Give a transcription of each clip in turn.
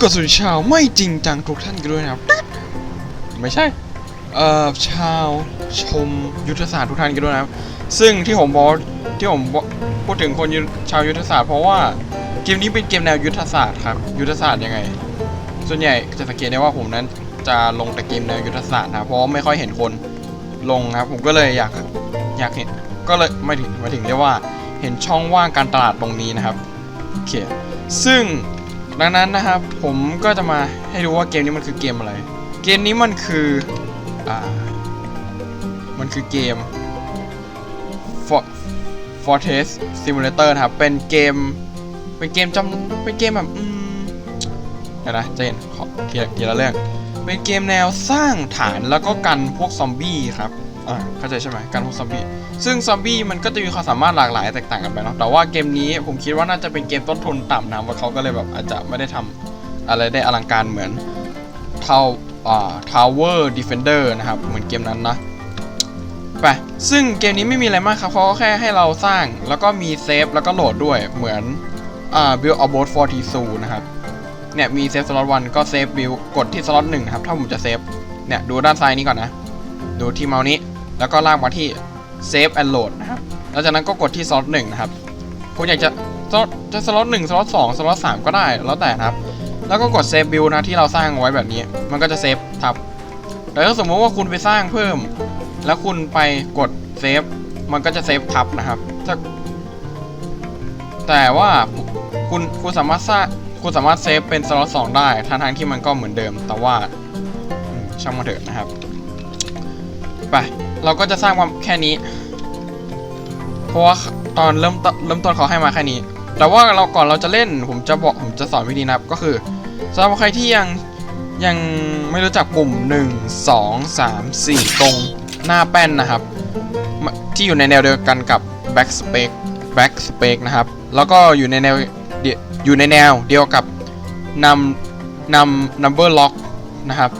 กระสุนชาวไม่จริงจังทุกท่านกันด้วยนะครับ ไม่ใช่ เอ่อ ชาวชมยุทธศาสตร์ทุกท่านกันด้วยนะครับ ซึ่งที่ผมบอกที่ผมพูดถึงคนชาวยุทธศาสตร์เพราะว่าเกมนี้เป็นเกมแนวยุทธศาสตร์ครับ ยุทธศาสตร์ยังไง ส่วนใหญ่จะสังเกตได้ว่าผมนั้นจะลงแต่เกมแนวยุทธศาสตร์นะครับเพราะไม่ค่อยเห็นคนลงครับ ผมก็เลยอยากอยากเห็นก็เลยไม่ถึงไม่ถึงเรียกว่าเห็นช่องว่างการตลาดตรงนี้นะครับโอเคซึ่ง ดังนั้นนะครับผมก็จะมาให้ดูว่าเกมนี้มันคือเกมอะไร เกมนี้มันคืออ่ามันคือเกม For- Fortress Simulator นะครับ เป็นเกม เป็นเกมจำเป็นเกมแบบอืมเดี๋ยวนะจะเห็นขอทีละทีละเรื่อง เป็นเกมแนวสร้างฐานแล้วก็กันพวกซอมบี้ครับ อ่าเข้าใจใช่ไหมกันพวกซอมบี้ซึ่งซอมบี้มันก็จะมีความสามารถหลากหลายแตกต่างกันไปเนาะแต่ว่าเกมนี้ผมคิดว่าน่าจะเป็นเกมต้นทุนต่ำนะว่าเขาก็เลยแบบอาจจะไม่ได้ทำอะไรได้อลังการเหมือนเท่าอ่า Tower Defender นะครับเหมือนเกมนั้นนะไปซึ่งเกมนี้ไม่มีอะไรมากครับเขาก็แค่ให้เราสร้างแล้วก็มีเซฟแล้วก็โหลดด้วยเหมือนอ่า Build a boat for t s u นะครับเนี่ยมีเซฟสล็อตวันก็เซฟบิลกดที่สล็อตหนึ่งนะครับถ้าผมจะเซฟเนี่ยดูด้านซ้ายนี้ก่อนนะ ดูที่เมาส์นี้ แล้วก็ลากมาที่เซฟแอนโหลดนะครับแล้วจากนั้นก็กดที่สล็อตหนึ่งนะครับคุณอยากจะสล็อตจะสล็อตหนึ่งสล็อตสองสล็อตสามก็ได้แล้วแต่นะครับ แล้วก็กดเซฟบิลนะที่เราสร้างไว้แบบนี้ มันก็จะเซฟทับแต่ถ้าสมมติว่าคุณไปสร้างเพิ่ม แล้วคุณไปกดเซฟมันก็จะเซฟทับนะครับถ้าแต่ว่าคุณคุณสามารถสร้างคุณสามารถเซฟเป็นสล็อตสองได้ทั้งทางที่มันก็เหมือนเดิม แต่ว่าช่างมาเถอะนะครับ ไป เราก็จะสร้างมาแค่นี้ เพราะว่าตอนเริ่มต้นเริ่มต้นเขาให้มาแค่นี้ แต่ว่าเราก่อนเราจะเล่นผมจะบอกผมจะสอนวิธีนับก็คือสำหรับใครที่ยังยังไม่รู้จักปุ่ม 1 2 3 4 ตรงหน้าแป้นนะครับ ที่อยู่ในแนวเดียวกันกับ back space back space นะครับ แล้วก็อยู่ในแนวอยู่ในแนวเดียวกับนำนำ number lock นะครับ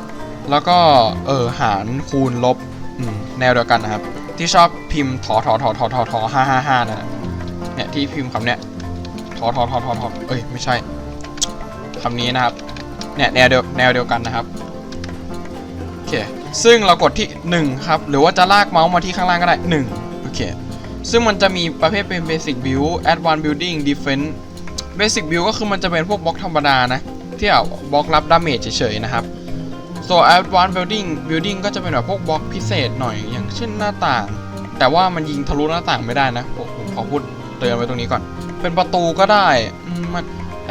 แล้วก็เออหารคูณลบ อืมแนวเดียวกันนะครับ ที่ชอบพิมพ์ถอถอถอถอถอถอห้าห้าห้านะเนี่ยที่พิมพ์คำเนี้ยถอถอถอถอถอเอ้ยไม่ใช่คำนี้นะครับเนี่ยแนวเดียวแนวเดียวกันนะครับโอเคซึ่งเรากดที่ 1 ครับ หรือว่าจะลากเมาส์มาที่ข้างล่างก็ได้ 1 โอเค ซึ่งมันจะมีประเภทเป็น Basic Build Advanced Building Defense Basic Build ก็คือมันจะเป็นพวกบล็อกธรรมดานะ ที่เอาบล็อกรับดาเมจเฉยๆนะครับ ส่วน Advanced Building Building ก็จะเป็นแบบพวกบล็อกพิเศษหน่อยอย่างเช่นหน้าต่าง แต่ว่ามันยิงทะลุหน้าต่างไม่ได้นะผมขอพูดเตือนไว้ตรงนี้ก่อน เป็นประตูก็ได้มัน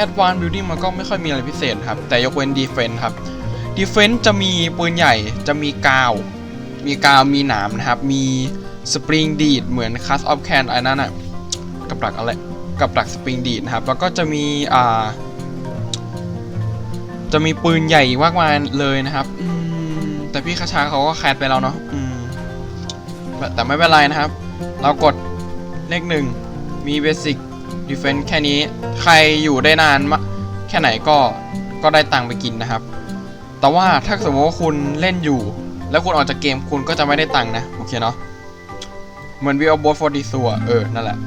Advanced Building มันก็ไม่ค่อยมีอะไรพิเศษครับ แต่ยกเว้น Defense ครับ Defense จะมีปืนใหญ่จะมีกาว มีกาวมีหนามนะครับ มีสปริงดีดเหมือน Cast of Can อันนั้นอะกับดักอะไรกับดักสปริงดีดนะครับ แล้วก็จะมีอ่า จะมีปืนใหญ่มากมายเลยนะครับอืมแต่พี่คาชาเขาก็แคสไปแล้วเนาะอืมแต่แต่ไม่เป็นไรนะครับ เรากดเลขหนึ่งมีเบสิ c ดีเฟน s ์แค่นี้ใครอยู่ได้นานมะแค่ไหนก็ก็ได้ตังค์ไปกินนะครับ แต่ว่าถ้าสมมติว่าคุณเล่นอยู่ แล้วคุณออกจากเกมคุณก็จะไม่ได้ตังค์นะ โอเคเนาะเหมือน Wheel of Boat for d i s วเออ นั่นแหละ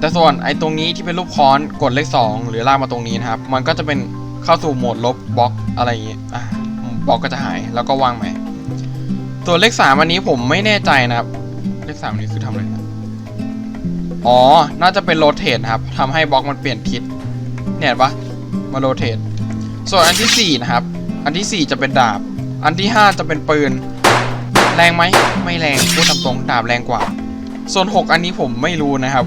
แต่ส่วนไอ้ตรงนี้ที่เป็นรูปค้อนกดเลข 2 หรือลากมาตรงนี้นะครับ มันก็จะเป็น เข้าสู่โหมดลบบล็อกอะไรอย่างงี้อะบล็อกก็จะหายแล้วก็วางใหม่ส่วนเลข3อันนี้ผมไม่แน่ใจนะครับ เลข3นี้คือทำอะไรนะอ๋อ น่าจะเป็นโรเตทนะครับทำให้บล็อกมันเปลี่ยนทิศเนี่ยเห็นปะมาโรเตทส่วนอันที่4นะครับ อันที่4จะเป็นดาบ อันที่5จะเป็นปืน แรงไหมไม่แรงพูดตามตรงดาบแรงกว่า ส่วน6อันนี้ผมไม่รู้นะครับ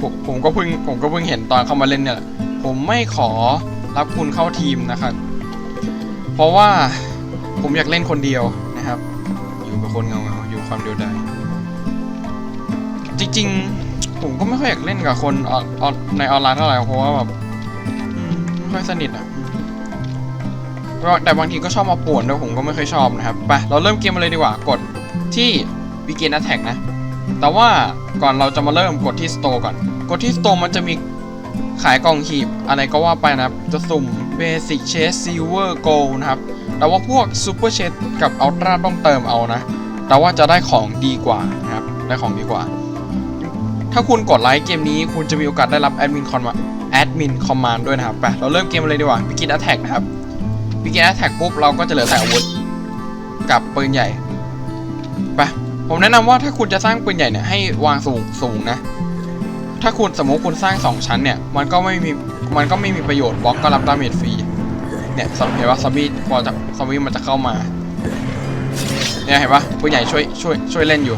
ผมผมก็เพิ่งผมก็เพิ่งเห็นตอนเข้ามาเล่นเนี่ยผมไม่ขอ รับคุณเข้าทีมนะครับ เพราะว่าผมอยากเล่นคนเดียวนะครับ อยู่กับคนเงาๆอยู่ความเดียวดายจริงๆ ผมก็ไม่ค่อยอยากเล่นกับคนออนในออนไลน์เท่าไหร่เพราะว่าแบบไม่ค่อยสนิทอะแต่บางทีก็ชอบมาป่วนด้วยผมก็ไม่ค่อยชอบนะครับไปเราเริ่มเกมกันเลยดีกว่ากดที่ Begin Attack นะ แต่ว่าก่อนเราจะมาเริ่มกดที่ Store ก่อน กดที่ Store มันจะมี ขายกล่องหีบอะไรก็ว่าไปนะครับ จะสุ่ม Basic Chest Silver Gold นะครับ แต่ว่าพวก Super Chest กับ Ultra ต้องเติมเอานะ แต่ว่าจะได้ของดีกว่านะครับ ได้ของดีกว่า ถ้าคุณกดไลค์เกมนี้คุณจะมีโอกาสได้รับแอดมินคอมแอดมินคอมมานด์ด้วยนะครับ ไป เราเริ่มเกมเลยดีกว่า Begin Attack นะครับบิกแอ t แท็กปุ๊บเราก็จะเหลือแต่อาวุธกับปืนใหญ่ ไป ผมแนะนำว่าถ้าคุณจะสร้างปืนใหญ่เนี่ยให้วางสูงสูงนะ ถ้าคุณสมมติคุณสร้าง 2 ชั้นเนี่ย มันก็ไม่มีมันก็ไม่มีประโยชน์บล็อกก็รับดาเมจฟรีเนี่ยเห็นว่าซอมบี้พอจะซอมบี้มันจะเข้ามาเนี่ยเห็นปะปืนใหญ่ช่วยช่วยช่วยเล่นอยู่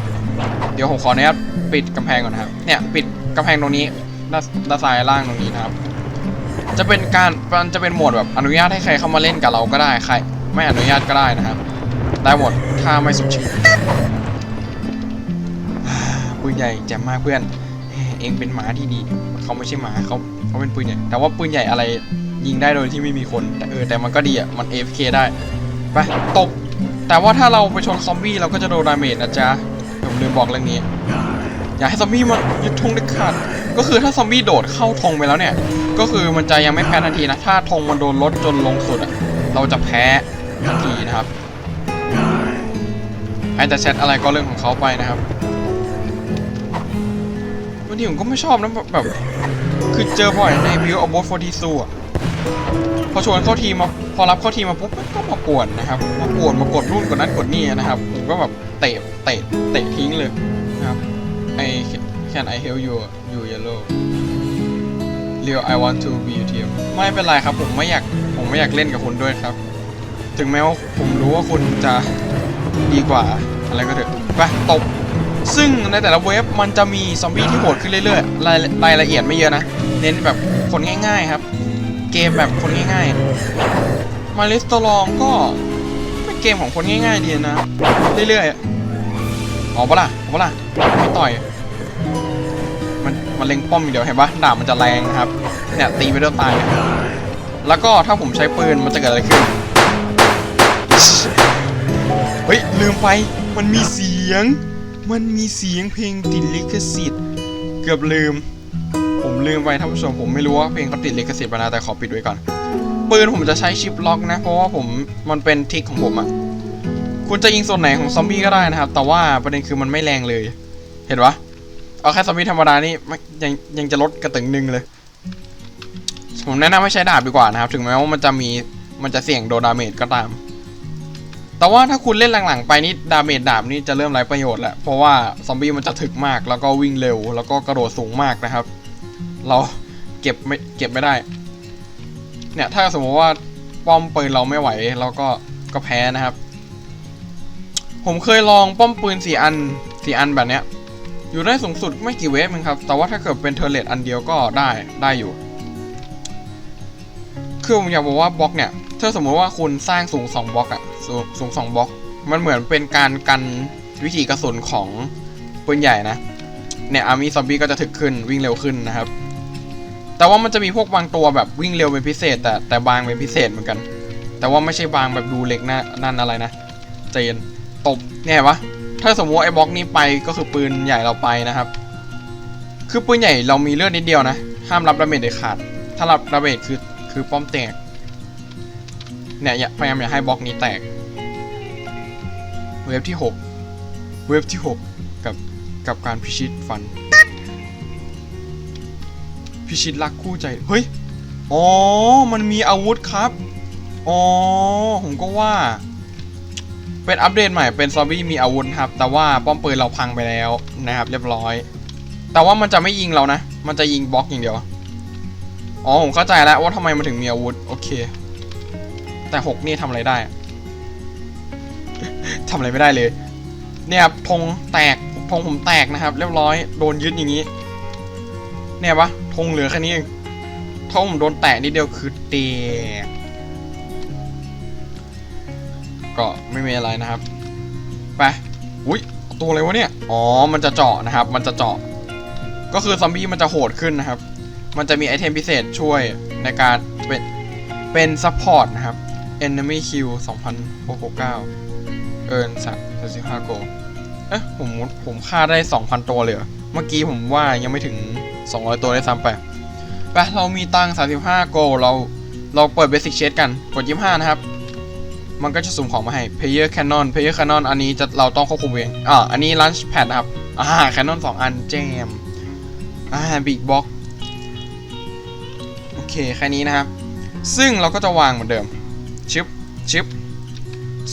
เดี๋ยวผมขออนุญาตปิดกำแพงก่อนนะครับ เนี่ยปิดกำแพงตรงนี้ด้านด้าซ้ายล่างตรงนี้นะครับ จะเป็นการมันจะเป็นโหมดแบบอนุญาตให้ใครเข้ามาเล่นกับเราก็ได้ใคร ไม่อนุญาตก็ได้นะครับ ได้หมดถ้าไม่สุดชื่อปืนใหญ่แจ่มมากเพื่อน เองเป็นหมาที่ดี เขาไม่ใช่หมาเขาเขาเป็นปืนใหญ่ แต่ว่าปืนใหญ่อะไรยิงได้โดยที่ไม่มีคนแต่เออแต่มันก็ดีอะ มัน AFK ได้ไปตบแต่ว่าถ้าเราไปชนซอมบี้เราก็จะโดนดาเมจนะจ๊ะผมลืมบอกเรื่องนี้ อย่าให้ซอมบี้มายึดธงเด็ดขาดก็คือถ้าซอมบี้โดดเข้าธงไปแล้วเนี่ย ก็คือมันจะยังไม่แพ้ทันทีนะ ถ้าธงมันโดนลดจนลงสุดอะเราจะแพ้ทันทีนะครับไอ้แต่แชทอะไรก็เรื่องของเขาไปนะครับางทีผมก็ไม่ชอบนะแบบ คือเจอบ่อยในบิวอ b บ t 4 2อะพอชวนเข้าทีมมาพอรับเข้าทีมมาปุ๊บมันก็มาป่วนนะครับมาป่วนมากดรุ่นกดนั้นกดนี่นะครับผมก็แบบเตะเตะเตะทิ้งเลยนะครับไอ can I help you you yellow เรียว I want to be your team ไม่เป็นไรครับ ผมไม่อยากผมไม่อยากเล่นกับคุณด้วยครับ ถึงแม้ว่าผมรู้ว่าคุณจะดีกว่าอะไรก็เถอะไปตบ ซึ่งในแต่ละเวฟมันจะมีซอมบี้ที่โหดขึ้นเรื่อยๆรายรายละเอียดไม่เยอะนะ เน้นแบบคนง่ายๆครับ เกมแบบคนง่ายๆ มาลิสตลองก็เป็นเกมของคนง่ายๆดีนะ เรื่อยๆอะเออกปะล่ะออกปะล่ะไม่ต่อยมันมันเล็งป้อมอยู่เดียวเห็นปะดาบมันจะแรงครับเนี่ยตีไปด้วยตายแล้วก็ถ้าผมใช้ปืนมันจะเกิดอะไรขึ้นเฮ้ยลืมไปมันมีเสียง มันมีเสียงเพลงติดลิขสิทธิ์ เกือบลืม ผมลืมไปท่านผู้ชมผมไม่รู้ว่าเพลงเขาติดลิขสิทธิ์มานะแต่ขอปิดไว้ก่อนปืนผมจะใช้ชิปล็อกนะ เพราะว่าผมมันเป็นทิกของผมอะคุณจะยิงส่วนไหนของซอมบี้ก็ได้นะครับ แต่ว่าประเด็นคือมันไม่แรงเลย เห็นปะเอาแค่ซอมบี้ธรรมดานี่ยังยังจะลดกระตึงหนึ่งเลย ผมแนะนำให้ใช้ดาบดีกว่านะครับ ถึงแม้ว่ามันจะมีมันจะเสี่ยงโดนดาเมจก็ตาม แต่ว่าถ้าคุณเล่นหลังๆไปนี่ดาเมจดาบนี่จะเริ่มไร้ประโยชน์แล้วเพราะว่าซอมบี้มันจะถึกมาก แล้วก็วิ่งเร็ว แล้วก็กระโดดสูงมากนะครับ เราเก็บไม่เก็บไม่ได้ เนี่ยถ้าสมมติว่าป้อมปืนเราไม่ไหวเราก็ก็แพ้นะครับ ผมเคยลองป้อมปืนสี่อันสี่อันแบบเนี้ย อยู่ได้สูงสุดไม่กี่เวฟเองครับ แต่ว่าถ้าเกิดเป็นเทอร์เลตอันเดียวก็ได้ได้อยู่ คือผมอยากบอกว่าบล็อกเนี่ย ถ้าสมมติว่าคุณสร้างสูง2บล็อกอะสูงสูง2บล็อก มันเหมือนเป็นการกันวิธีกระสุนของปืนใหญ่นะ เนี่ยอาร์มี่ซอมบี้ก็จะถึกขึ้นวิ่งเร็วขึ้นนะครับ แต่ว่ามันจะมีพวกบางตัวแบบวิ่งเร็วเป็นพิเศษ แต่แต่บางเป็นพิเศษเหมือนกัน แต่ว่าไม่ใช่บางแบบดูเล็กนะนั่นอะไรนะเจนตบเนี่ยเห็นปะถ้าสมมติไอ้บล็อกนี้ไปก็คือปืนใหญ่เราไปนะครับ คือปืนใหญ่เรามีเลือดนิดเดียวนะ ห้ามรับดาเมจเด็ดขาด ถ้ารับดาเมจคือคือป้อมแตก เนี่ยพยายามอย่าให้บล็อกนี้แตก เวฟที่ 6 เวฟที่ 6 กับกับการพิชิตฟัน พิชิตรักคู่ใจ เฮ้ย อ๋อ มันมีอาวุธครับ อ๋อ ผมก็ว่า เป็นอัปเดตใหม่เป็นซอมบี้มีอาวุธครับ แต่ว่าป้อมปืนเราพังไปแล้วนะครับ เรียบร้อย แต่ว่ามันจะไม่ยิงเรานะ มันจะยิงบล็อกอย่างเดียว อ๋อ ผมเข้าใจแล้วว่าทำไมมันถึงมีอาวุธ โอเค แต่หกนี่ทำอะไรได้ ทำอะไรไม่ได้เลย เนี่ยครับธงแตกธงผมแตกนะครับ เรียบร้อยโดนยึดอย่างนี้ เนี่ยปะธงเหลือแค่นี้เองธงผมโดนแตกนิดเดียวคือเตกก็ไม่มีอะไรนะครับไปอุ้ยตัวอะไรวะเนี่ยอ๋อมันจะเจาะนะครับ มันจะเจาะ ก็คือซอมบี้มันจะโหดขึ้นนะครับ มันจะมีไอเทมพิเศษช่วยในการเป็นเป็นซัพพอร์ตนะครับ enemy kill 2,669 เอิร์นสัก35โกเอ๊ะผมผมฆ่าได้ 2,000 ตัวเลยเหรอเมื่อกี้ผมว่ายังไม่ถึง 200 ตัวได้ซ้ำไปไปเรามีตังค์35 โกเราเราเปิด basic chest กันกด25 นะครับ มันก็จะสุ่มของมาให้ player cannon player cannon อันนี้จะเราต้องควบคุมเองอ่าอันนี้ launch pad นะครับอ่า cannon 2 อันแจมอ่า big box โอเค แค่นี้นะครับ ซึ่งเราก็จะวางเหมือนเดิม ชิปชิป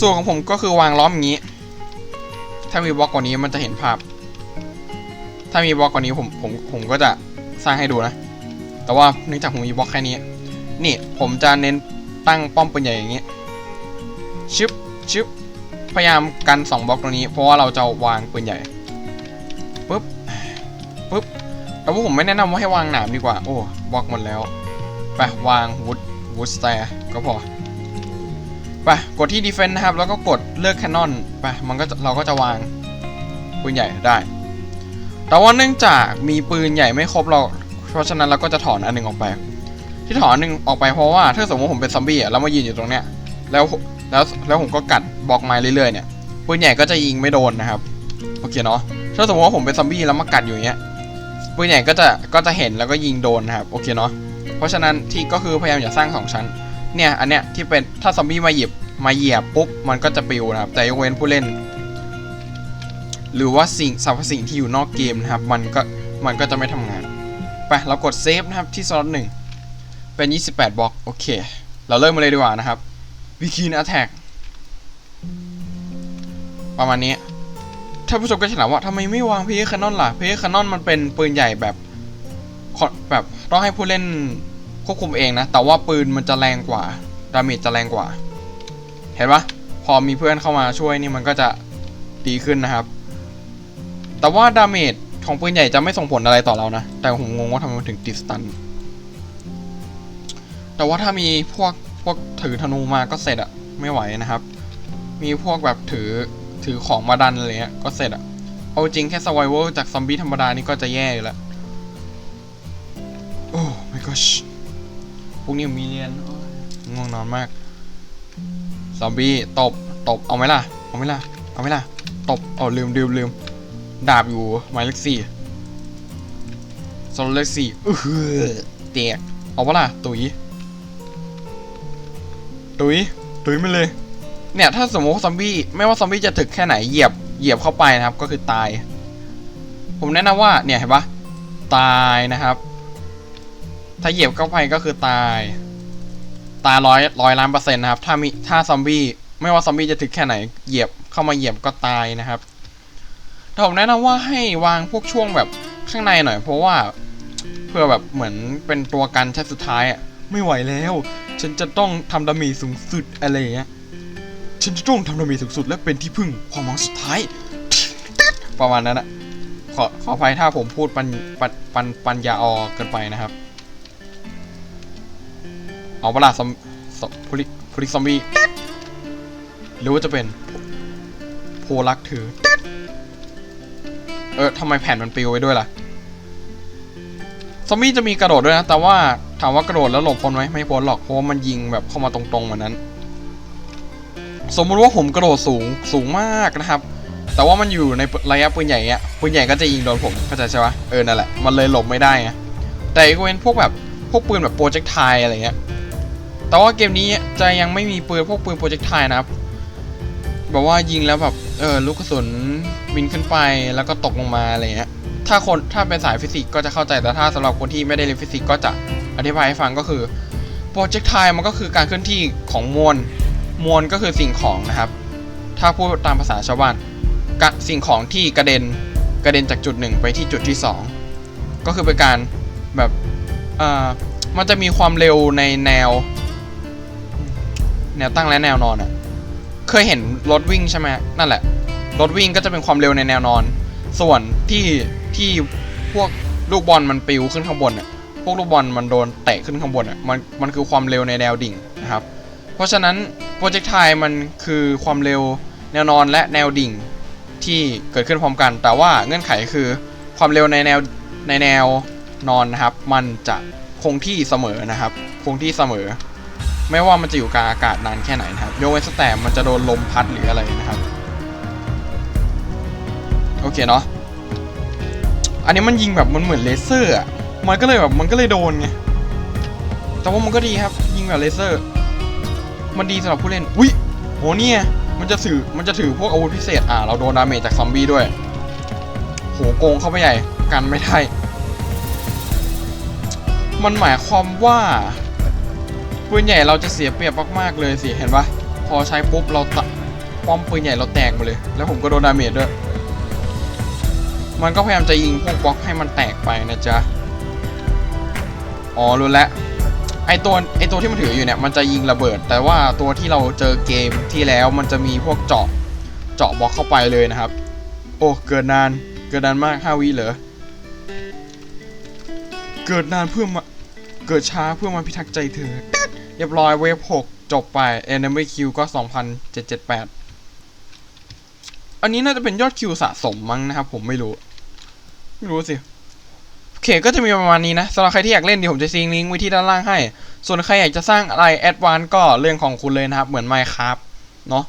ส่วนของผมก็คือวางล้อมอย่างนี้ ถ้ามีบล็อกกว่านี้มันจะเห็นภาพ ถ้ามีบล็อกกว่านี้ผมผมผมก็จะสร้างให้ดูนะ แต่ว่าเนื่องจากผมมีบล็อกแค่นี้ นี่ผมจะเน้นตั้งป้อมปืนใหญ่อย่างนี้ชิปชิปพยายามกันสองบล็อกตรงนี้ เพราะว่าเราจะวางปืนใหญ่ปุ๊บปุ๊บแต่ว่าผมไม่แนะนำว่าให้วางหนามดีกว่า โอ้บล็อกหมดแล้ว ไปวางวูดวูดสแตร์ก็พอ ปกดที่ defense นะครับ แล้วก็กดเลือก cannon ไปมันก็เราก็จะวางปืนใหญ่ได้ แต่ว่าเนื่องจากมีปืนใหญ่ไม่ครบเรา เพราะฉะนั้นเราก็จะถอนอันหนึ่งออกไป ที่ถอนอันหนึ่งออกไปเพราะว่าถ้าสมมติผมเป็นซอมบี้อะแล้วมายืนอยู่ตรงเนี้ยแล้วแล้วแล้วผมก็กัดบล็อกไม้เรื่อยๆเนี่ยปืนใหญ่ก็จะยิงไม่โดนนะครับโอเคเนาะถ้าสมมติว่าผมเป็นซอมบี้แล้วมากัดอยู่เงี้ยปืนใหญ่ก็จะก็จะเห็นแล้วก็ยิงโดนนะครับโอเคเนาะเพราะฉะนั้นที่ก็คือพยายามอย่าสร้างสองชั้น เนี่ยอันเนี้ยที่เป็นถ้าซอมบี้มาหยิบมาเหยียบปุ๊บมันก็จะปิวนะครับ แต่ยกเว้นผู้เล่น หรือว่าสิ่งสรรพสิ่งที่อยู่นอกเกมนะครับ มันก็มันก็จะไม่ทำงานไปเรากดเซฟนะครับที่สล็อตหนึ่งเป็น 28บล็อกโอเค เราเริ่มมาเลยดีกว่านะครับวิคีนอ t แทกประมาณนี้ท่าผู้ชมก็จะถามว่าทำไมไม่วางเพีเอคานอนล่ะเพีเอคานอนมันเป็นปืนใหญ่แบบแบบต้องให้ผู้เล่น ควบคุมเองนะ แต่ว่าปืนมันจะแรงกว่า ดาเมจจะแรงกว่า เห็นปะพอมีเพื่อนเข้ามาช่วยนี่มันก็จะดีขึ้นนะครับ แต่ว่าดาเมจของปืนใหญ่จะไม่ส่งผลอะไรต่อเรานะ แต่ผมงงว่าทำไมมันถึงติดสตัน แต่ว่าถ้ามีพวกพวกถือธนูมาก็เสร็จอะไม่ไหวนะครับ มีพวกแบบถือถือของมาดันอะไรเงี้ยก็เสร็จอะเอาจริงแค่ survival จากซอมบี้ธรรมดานี่ก็จะแย่อยู่แล้ว โอ้ my gosh พวกนี้มีเรียนง่วงนอนมากซอมบี้ตบตบเอาไหมล่ะเอาไหมล่ะเอาไหมล่ะตบเอาลืมลืมลืมดาบอยู่หมายเลขสี่โซลเลขสี่เออเตียกเอาปะล่ะตุ๋ยตุ๋ยตุ๋ยไปเลย เนี่ยถ้าสมมติว่าซอมบี้ไม่ว่าซอมบี้จะถึกแค่ไหนเหยียบเหยียบเข้าไปนะครับ ก็คือตาย ผมแนะนำว่าเนี่ยเห็นปะตายนะครับ ถ้าเหยียบเข้าไปก็คือตาย ตายร้อยร้อยล้านเปอร์เซ็นต์นะครับ ถ้ามีถ้าซอมบี้ไม่ว่าซอมบี้จะถึกแค่ไหนเหยียบเข้ามาเหยียบก็ตายนะครับแต่ผมแนะนำว่าให้วางพวกช่วงแบบข้างในหน่อย เพราะว่าเพื่อแบบเหมือนเป็นตัวกันชั้นสุดท้ายอะไม่ไหวแล้ว ฉันจะต้องทำดามจสูงสุดอะไรอย่างเงี้ยฉันจะต้องทำดามจสูงสุดและเป็นที่พึ่งความหวังสุดท้าย ประมาณนั้นอะขอขออภัยถ้าผมพูดปัญปัญปัญปัญญาออเกินไปนะครับ เอาเวลาซอมพลิพลิซอมบี้หรือว่าจะเป็น โพลักถือ เออทำไมแผ่นมันปลิวไว้ด้วยล่ะ ซอมบี้จะมีกระโดดด้วยนะ แต่ว่าถามว่ากระโดดแล้วหลบพ้นไหมไม่พ้นหรอก เพราะว่ามันยิงแบบเข้ามาตรงๆเหมือนนั้น สมมุติว่าผมกระโดดสูงสูงมากนะครับ แต่ว่ามันอยู่ในระยะปืนใหญ่เงี้ยปืนใหญ่ก็จะยิงโดนผมเข้าใจใช่ปะเออนั่นแหละ มันเลยหลบไม่ได้ไงแต่อีกเว้นพวกแบบพวกปืนแบบโปรเจกต์ไทอะไรเงี้ย แต่ว่าเกมนี้จะยังไม่มีปืนพวกปืนโปรเจกต์ไทนะครับแบบว่ายิงแล้วแบบเออลูกกระสุนบินขึ้นไปแล้วก็ตกลงมาอะไรเงี้ยถ้าคนถ้าเป็นสายฟิสิกส์ก็จะเข้าใจแต่ถ้าสำหรับคนที่ไม่ได้เรียนฟิสิกส์ก็จะอธิบายให้ฟังก็คือโปรเจกต์ไทมันก็คือการเคลื่อนที่ของมวลมวลก็คือสิ่งของนะครับ ถ้าพูดตามภาษาชาวบ้านกะสิ่งของที่กระเด็นกระเด็นจากจุดหนึ่งไปที่จุดที่สองก็คือเป็นการแบบมันจะมีความเร็วในแนว แนวตั้งและแนวนอนอะเคยเห็นรถวิ่งใช่ไหมนั่นแหละ รถวิ่งก็จะเป็นความเร็วในแนวนอน ส่วนที่ที่พวกลูกบอลมันปิวขึ้นข้างบนอะพวกลูกบอลมันโดนเตะขึ้นข้างบนอะมันมันคือความเร็วในแนวดิ่งนะครับ เพราะฉะนั้นโปรเจกต์ไทมันคือความเร็วแนวนอนและแนวดิ่งที่เกิดขึ้นพร้อมกัน แต่ว่าเงื่อนไขคือความเร็วในแนวในแนวนอนนะครับ มันจะคงที่เสมอนะครับ คงที่เสมอ ไม่ว่ามันจะอยู่กลางอากาศนานแค่ไหนนะครับยกเว้นแต่มันจะโดนลมพัดหรืออะไรนะครับโอเคเนาะอันนี้มันยิงแบบมันเหมือนเลเซอร์อะมันก็เลยแบบมันก็เลยโดนไงแต่ว่ามันก็ดีครับ ยิงแบบเลเซอร์ มันดีสำหรับผู้เล่นอุ้ยโหเนี่ยมันจะถือมันจะถือพวกอาวุธพิเศษอ่าเราโดนดาเมจจากซอมบี้ด้วยโหโกงเข้าไปใหญ่กันไม่ได้มันหมายความว่า ปืนใหญ่เราจะเสียเปรียบมากๆเลยสิเห็นปะพอใช้ปุ๊บเราตะป้อมปืนใหญ่เราแตกหมดเลย แล้วผมก็โดนดาเมจด้วย มันก็พยายามจะยิงพวกบล็อกให้มันแตกไปนะจ๊ะ อ๋อรู้แล้วไอตัวไอตัวที่มันถืออยู่เนี่ยมันจะยิงระเบิด แต่ว่าตัวที่เราเจอเกมที่แล้วมันจะมีพวกเจาะเจาะบล็อกเข้าไปเลยนะครับ โอ้เกิดนานเกิดนานมาก5วิเหรอเกิดนานเพื่อมาเกิดช้าเพื่อมาพิทักษ์ใจเธอ เรียบร้อยเวฟ6จบไป Enemy Q ก็ 2,778 อันนี้น่าจะเป็นยอดคิวสะสมมั้งนะครับ ผมไม่รู้ ไม่รู้สิโอเคก็จะมีประมาณนี้นะสำหรับใครที่อยากเล่นเดี๋ยวผมจะซิงลิงก์ไว้ที่ด้านล่างให้ ส่วนใครอยากจะสร้างอะไรแอดวานก็เรื่องของคุณเลยนะครับ เหมือน Minecraft เนาะ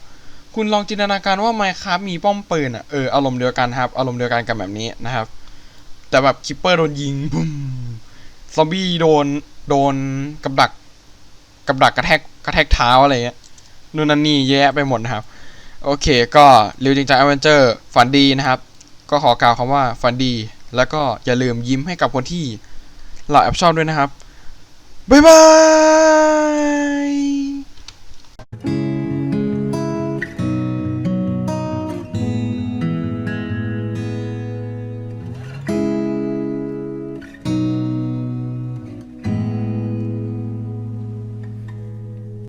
คุณลองจินตนาการว่า Minecraft มีป้อมปืนอะเอออารมณ์เดียวกันครับอารมณ์เดียวกันกับแบบนี้นะครับ แต่แบบคิปเปอร์โดนยิงบุ้มซอมบี้โดนโดนกับดัก กับดักกระแทกกระแทกเท้าอะไรเงี้ยนู่นนั่นนี่เยอะไปหมดนะครับ โอเคก็ริวจริงจังแอดเวนเจอร์ฝันดีนะครับ ก็ขอกล่าวคำว่าฝันดี แล้วก็อย่าลืมยิ้มให้กับคนที่เราแอบชอบด้วยนะครับบ๊ายบาย